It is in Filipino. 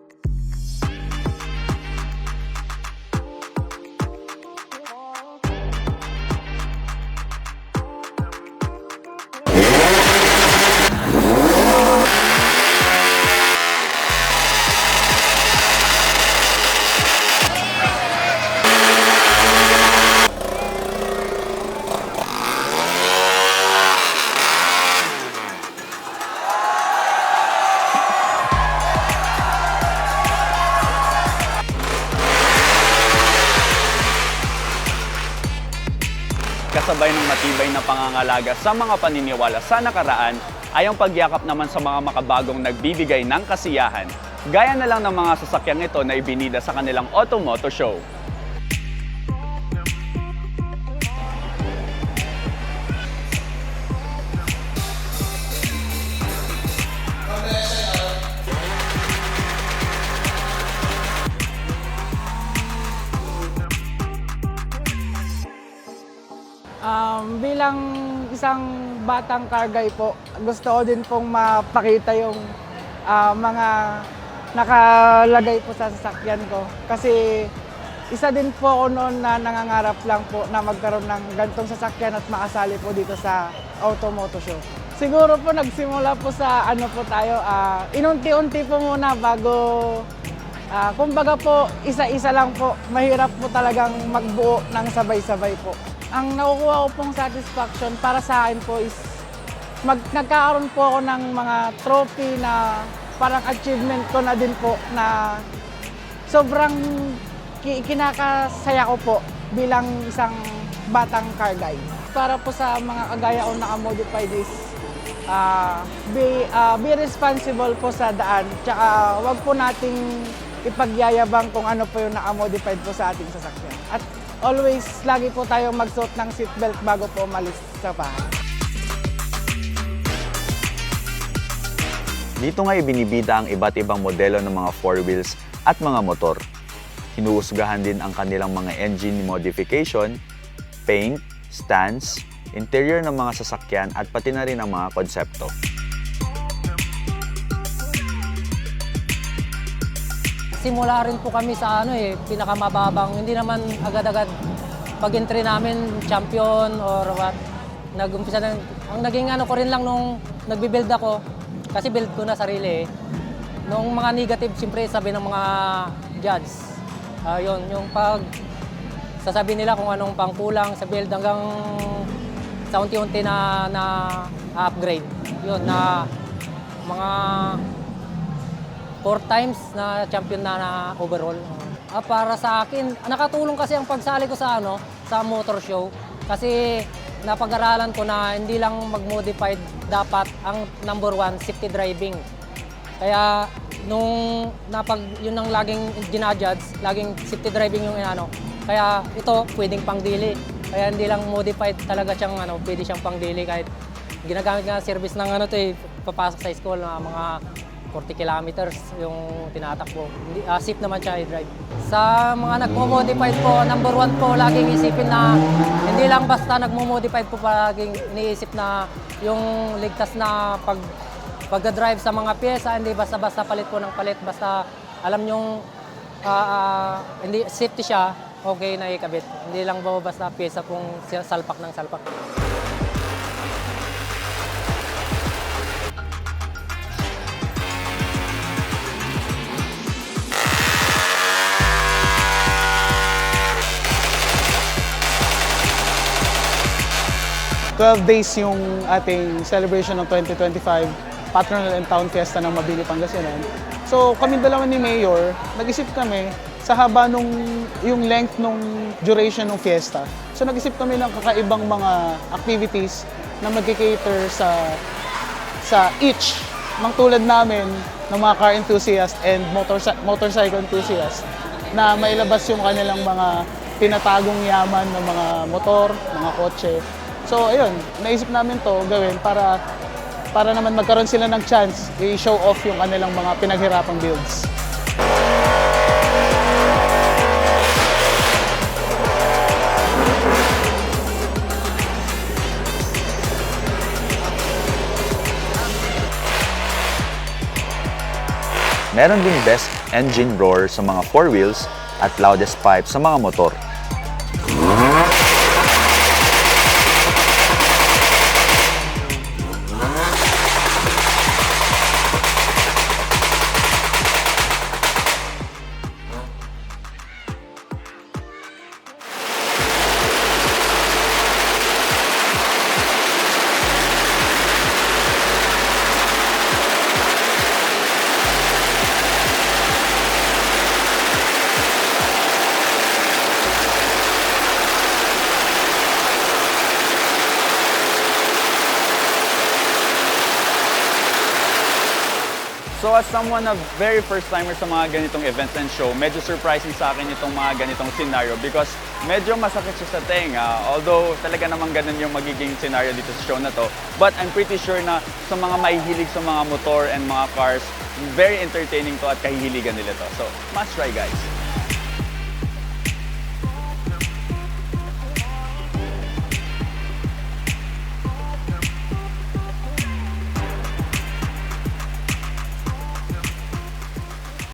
you Kasabay ng matibay na pangangalaga sa mga paniniwala sa nakaraan ay ang pagyakap naman sa mga makabagong nagbibigay ng kasiyahan. Gaya na lang ng mga sasakyang ito na ibinida sa kanilang Automoto Show. Bilang isang batang car guy po, gusto ko din pong mapakita yung ah, mga nakalagay po sa sasakyan ko. Kasi isa din po ako noon na nangangarap lang po na magkaroon ng gantong sasakyan at makasali po dito sa Automoto Show. Siguro po nagsimula po sa ano po tayo, ah, inunti-unti po muna bago Ah, kumbaga po, isa-isa lang po. Mahirap po talagang magbuo ng sabay-sabay po. Ang nakukuha ko pong satisfaction para sa akin po is mag, nagkakaroon po ako ng mga trophy na parang achievement ko na din po na sobrang ki- kinakasaya ko po bilang isang batang car guy. Para po sa mga kagaya ko naka-modified is ah, be, ah, be responsible po sa daan. Tsaka wag po nating ipagyayabang kung ano po yung naka-modified po sa ating sasakyan. At always, lagi po tayong magsuot ng seatbelt bago po umalis sa bahay. Dito nga ibinibida ang iba't ibang modelo ng mga four wheels at mga motor. Hinuhusgahan din ang kanilang mga engine modification, paint, stance, interior ng mga sasakyan at pati na rin ang mga konsepto. Simula rin po kami sa ano eh, pinakamababang, hindi naman agad-agad pag-entry namin champion or what. Nag-umpisa na, ang naging ano ko rin lang nung nagbi-build ako, kasi build ko na sarili eh. Nung mga negative, siyempre sabi ng mga judge, ah, yun, yung pag sasabi nila kung anong pangkulang sa build hanggang sa unti-unti na, na upgrade. Yun, na mga four times na champion na, na overall. Ah, para sa akin, nakatulong kasi ang pagsali ko sa ano, sa motor show kasi napag-aralan ko na hindi lang mag-modified dapat ang number one, safety driving. Kaya nung napag yun ang laging ginajudge, laging safety driving yung ano. Kaya ito pwedeng pangdili. Kaya hindi lang modified talaga siyang ano, pwede siyang pangdili kahit ginagamit nga service ng ano to eh, papasok sa school na mga 40 kilometers yung tinatakbo. Ah, safe naman siya i-drive. Sa mga nagmo-modified po, number one po, laging isipin na hindi lang basta nagmo-modified po, laging iniisip na yung ligtas na pag pagda-drive sa mga pyesa, hindi basta-basta palit po ng palit, basta alam yung ah, ah, hindi safety siya, okay na ikabit. Hindi lang ba basta pyesa kung salpak ng salpak. Twelve days yung ating celebration ng 2025 Patronal and Town Fiesta ng Mabini, Pangasinan. So kami dalawa ni Mayor, nag-isip kami sa haba nung yung length nung duration ng fiesta. So nag-isip kami ng kakaibang mga activities na magki-cater sa sa each ng tulad namin ng mga car enthusiast and motorci- motorcycle enthusiast na mailabas yung kanilang mga pinatagong yaman ng mga motor, mga kotse. So ayun, naisip namin to gawin para para naman magkaroon sila ng chance i-show off yung kanilang mga pinaghirapang builds. Meron ding best engine roar sa mga four wheels at loudest pipe sa mga motor. So as someone na very first timer sa mga ganitong events and show, medyo surprising sa akin itong mga ganitong scenario because medyo masakit siya sa tenga. Although talaga naman ganun yung magiging scenario dito sa show na to. But I'm pretty sure na sa mga mahihilig sa mga motor and mga cars, very entertaining to at kahihiligan nila to. So must try guys.